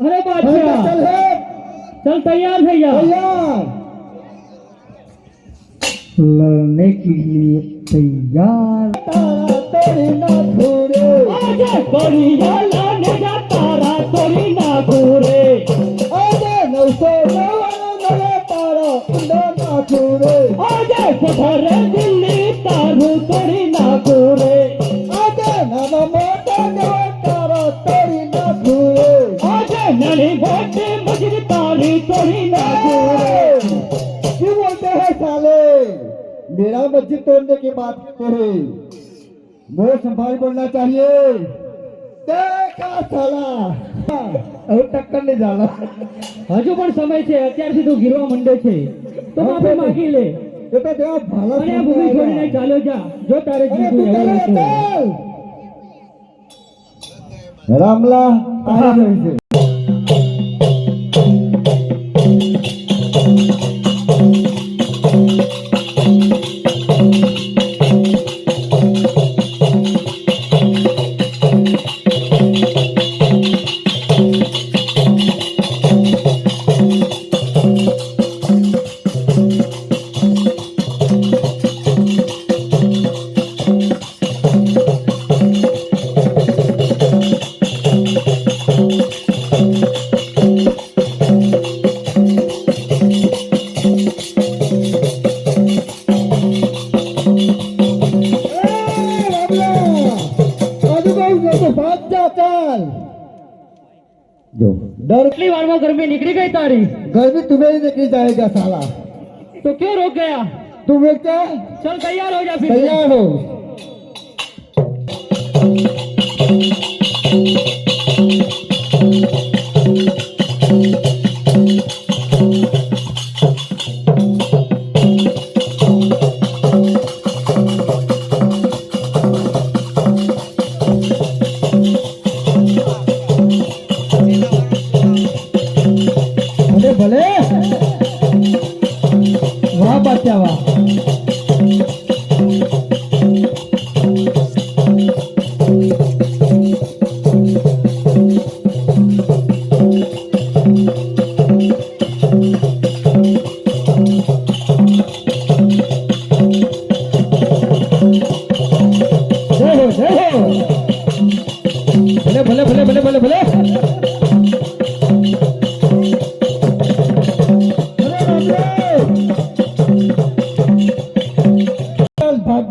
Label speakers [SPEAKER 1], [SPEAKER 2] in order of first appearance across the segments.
[SPEAKER 1] अरे बादशाह।
[SPEAKER 2] चल
[SPEAKER 1] चल तैयार है
[SPEAKER 2] तैयार।
[SPEAKER 1] लड़ने के लिए तैयार।
[SPEAKER 2] तारा तोरी ना
[SPEAKER 1] बढ़िया लाने जा तारा तोरी ना
[SPEAKER 2] नौ तारा ना
[SPEAKER 1] दिल्ली तारू
[SPEAKER 2] तोरी ना
[SPEAKER 1] घोरे तोड़ी ना गोरे
[SPEAKER 2] क्यों बोलते हैं साले मेरा मस्जिद तोड़ने की बात करते हैं मुंह संभाल बोलना चाहिए देखा साला હવે ટક્કર નહીં ઝાલા
[SPEAKER 1] હજુ પણ સમય છે અત્યારથી તું ગીરવા મંડે છે તો માફી માંગી લે
[SPEAKER 2] એ તો તેવા ભાલા
[SPEAKER 1] અને આ ભૂમિ છોડીને ચાલ્યો જા જો તારે
[SPEAKER 2] અરે
[SPEAKER 1] જીવવું
[SPEAKER 2] તું
[SPEAKER 1] એવું
[SPEAKER 2] ચાલે,
[SPEAKER 1] હતું.
[SPEAKER 2] ચાલ. રામલા આવી રહી છે डरती
[SPEAKER 1] बार में गर्मी निकली गई तारी।
[SPEAKER 2] गर्मी तुम्हें ही निकली जाएगा साला।
[SPEAKER 1] तो क्यों रोक गया?
[SPEAKER 2] तुम रोकते तो
[SPEAKER 1] चल तैयार हो जा फिर
[SPEAKER 2] तैयार हो।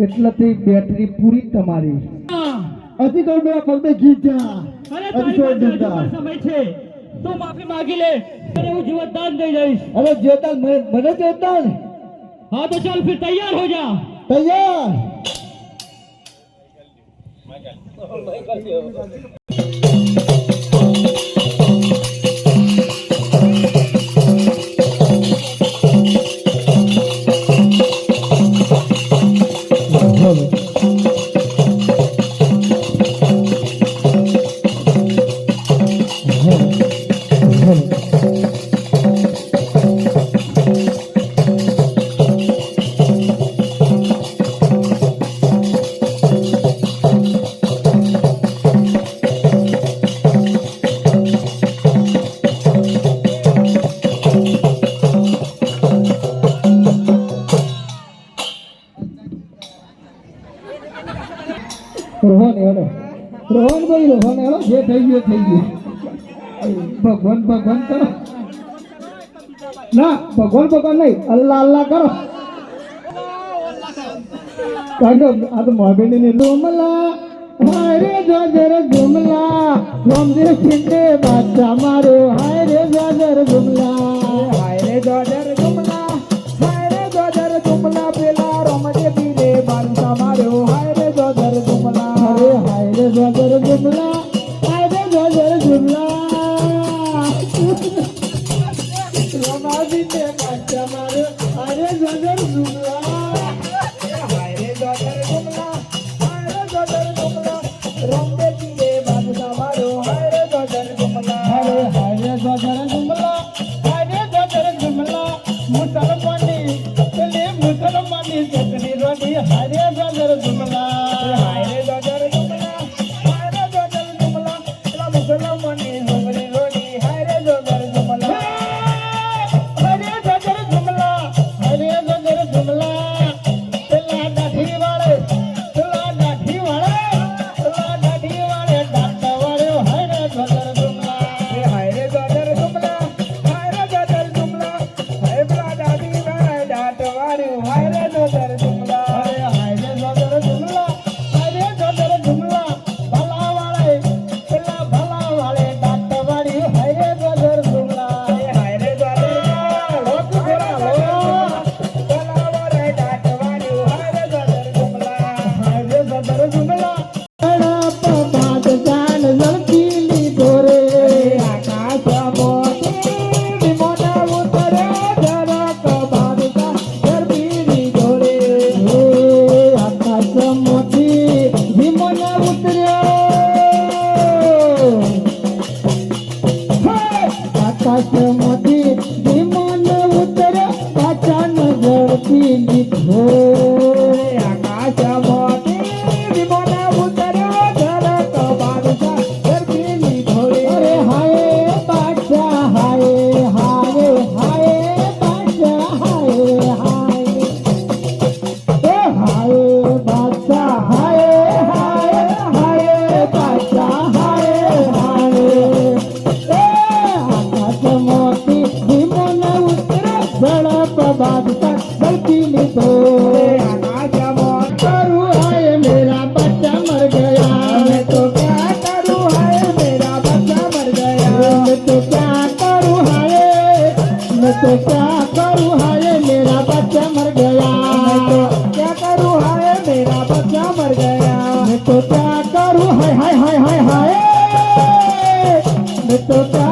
[SPEAKER 2] એટલેથી બેટરી પૂરી તમારી. અતિ કર મેરા પગ ગીત જા.
[SPEAKER 1] અરે તારી પાસે સમય છે. તો માફી માંગી લે. અરે હું જીવતદાન દઈ જઈશ
[SPEAKER 2] અરે જીવતદાન મને જીવતદાન?
[SPEAKER 1] હા તો ચાલ ફિર તૈયાર હો જા.
[SPEAKER 2] તૈયાર? રોહન હેડો. રોહન ભાઈ, રોહન હેડો. જે થઈ ગયું થઈ ગયું. ભગવાન ભગવાન કરો. ના, ભગવાન ભગવાન નહીં. અલ્લાહ અલ્લાહ કરો. કાઢો. આ તો મોબાઈલની ડોમલા હાય રે જાજર ગુમલા. રોમદે ખીંડે બાદશાહ મારો. હાય રે જાજર ગુમલા. હાય રે જોજર मार अरे गजर झुमला Fatima. तो क्या करू हाय? मैं तो क्या करू हाय? मेरा बच्चा मर गया। मैं तो क्या करूँ हाय? मेरा बच्चा मर गया। मैं तो क्या हाय हाय हाय हाय हाय। मैं तो क्या